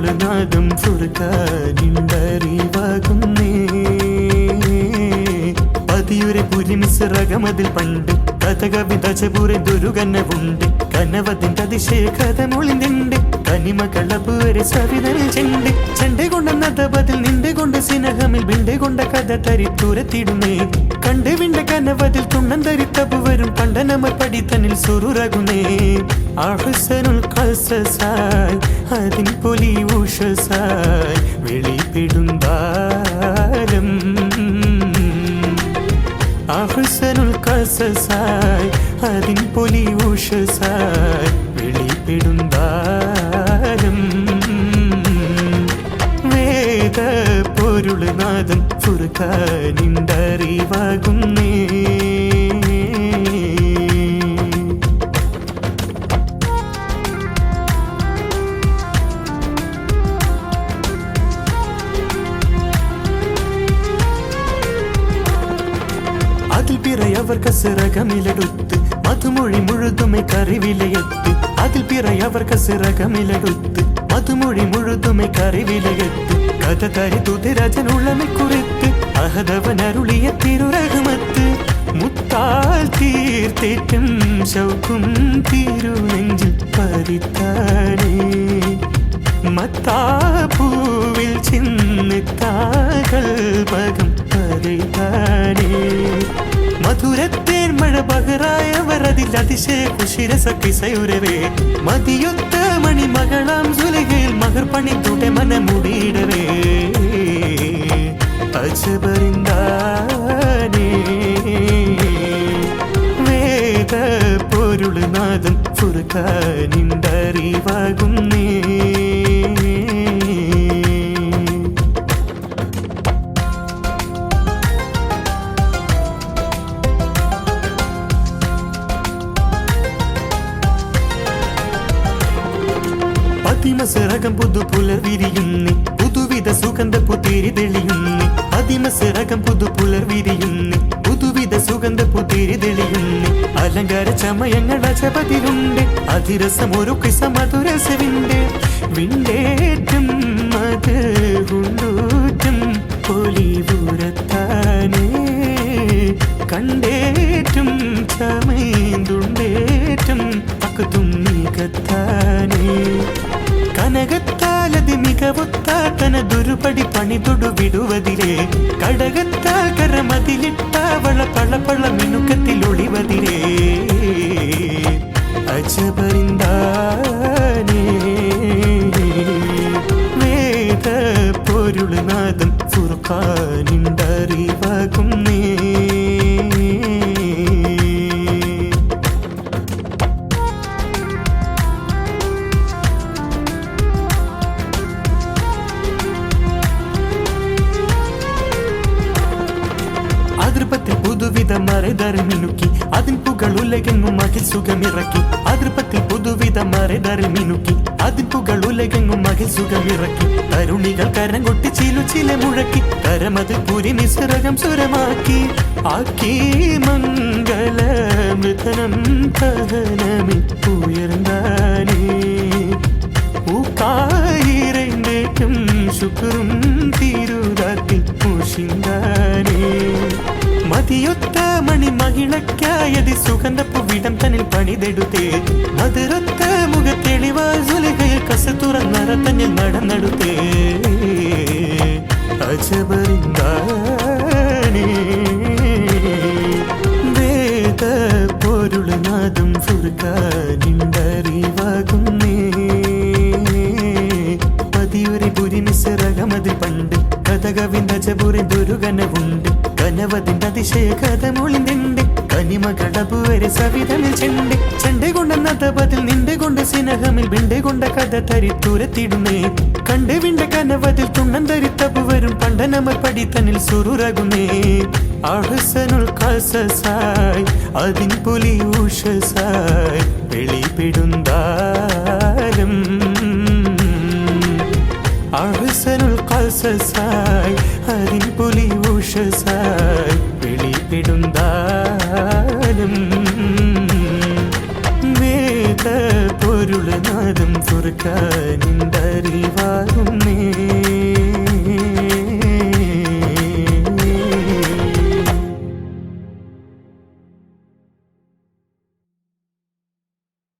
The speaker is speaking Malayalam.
പൊരുളുനാദം ഫുർക്കാനിണ്ടറിവാകുന്നേ പതിയുരെ പുരിമിസറകമതിൽ പണ്ട് കഥകവിതചപുര ദുരുകന്നവുണ്ട് കനവതിന്റെ അതിശയ കഥ മൊളിന്തുണ്ട് കനിമകളപ്പുവരെ സവിതൽ ചെണ്ട്. ചെണ്ട കൊണ്ടെന്നത് ബതിൽ നിന്റെ കൊണ്ട് സിനഹമിൽ ബിണ്ട കൊണ്ട കഥ തരിത്തുരത്തിടുന്നേ. കണ്ട് വിണ്ട കനവതിൽ തുണ്ണൻ തരിത്തപ്പുവരും വരും പടി തന്നിൽ സുറുറകുന്നേ. ആഹുസനുൽ കസസായി അതിൻ പൊലി ഉഷസായി ബാലം. ആഹുസനുൽ കസസായി അതിൻ പൊലി ഉഷസായി വെളിപ്പെടുന്താരം പൊരുളുനാഥൻ ഫുർഖാനിണ്ടറിവാകുന്നേ കസിറകമിലടുത്ത് മധുമൊഴി മുഴുതുമെ കറിവിലയത്ത്. അതിൽ പിറയവർ കസിറകമിലടുത്ത് മധുമൊഴി മുഴുതുമെ കറിവിലയത്ത്. കഥ തരി തുതിരജനുള്ളമെ കുറിത്ത് അഹദവൻ അരുളിയ തിരുരഹമത്ത്. മുത്താൽ തീർത്തേറ്റും ശൗക്കും തിരുനെഞ്ചിൽ പരിത്താനേ മത്താപ്പൂവിൽ ചിന്നിത്താകൾ പകം പതിതാനേ മഴ അതിൽ അതിശയ കുശിരസക്കിസയുരവേ മതിയൊത്ത മണിമകളാം സുലകയിൽ മകർ പണിത്തൂട്ടെ മനമുടിയിടവേ ഫുർഖാനിണ്ടറിവാകുന്നേ പതിമസിറകം പുതു പുലർ വിരിയുന്നി പുതുവിധ സുഗന്ധ പുത്തിരി തെളിയുന്നി പതിമസിറകം പുതു പുലർ പുതുവിധ സുഗന്ധ പുതിരി തെളിയുണ്ട് അലങ്കാര ചമയങ്ങൾ അജപതിലുണ്ട് അതിരസം ഒരു കിസ മധുരസവിന്റെ വിണ്ടേറ്റും അത് ഉണ്ടൂറ്റും പൊലിപുരത്താനേ കണ്ടേറ്റും ചമൈന്തുണ്ടേറ്റും പക്കത്തും മികത്താനേ കനകത്താലതി മികവൊത്താക്കന ദുരുപടി പണിതൊടു വിടുവതിരേ കടകത്താൽ കരമതിലിട്ടാവള പളപള മിനുക്കത്തിൽ ഒളിവതിരേ അജപറിന്താനേ പുതുവിധ മറൈതറി മിനുക്കി. അതിൻ പുകളുലകെങ്ങും മകിൽ സുഖമിറക്കി അതിർപ്പത്തിൽ പുതുവിധ മറൈതറി മിനുക്കി. അതിൻ പുകളുലകെങ്ങും മകിൽ സുഖമിറക്കി തരുണികൾ കരം കൊട്ടി ചിലു ചില മുഴക്കി. കരമത് പുരി നിസ്സരകം സുരമാക്കി ആക്കി മംഗള മൃതനം തഹനമി ഉയർന്നാനേ. പൂക്കായിരേറ്റും ശുക്രും മതിയൊത്ത മണി മഹിളക്കായതി സുഗന്ധപ്പു വിടം തന്നിൽ പണിതെടുത്തേ. മധുരത്ത മുഖ തെളിവാൽ സുലകയിൽ കസ തുറന്നറ തന്നിൽ നടന്നെടുത്തേ. അജബറിന്താനേ വേദ പൊരുളുനാദം ഫുർഖാനിണ്ടറിവാകുന്നേ പതിയൊരു പുരിമിസറകമതിൽ പണ്ട് കഥകവിന്ദജപുരി ദുരുകനവുണ്ട് കനവതിന്റെ അതിശയ കഥ മൊളിന്തുണ്ട് കനിമകളപ്പുവരെ സവിതമിൽ ചെണ്ട്. ചെണ്ട കൊണ്ട നദപതിൽ നിന്റെ കൊണ്ട് സിനഹമിൽ ബിണ്ട കൊണ്ട കഥ കണ്ട് വിണ്ട കനവതിൽ തുണ്ണൻ തരിത്തപ്പുവരും പണ്ടനമർ പടി തന്നിൽ സുറുറകുന്നേ. ആഹസനുൽ കസസായി അതിൻ പുലി ഉഷസായി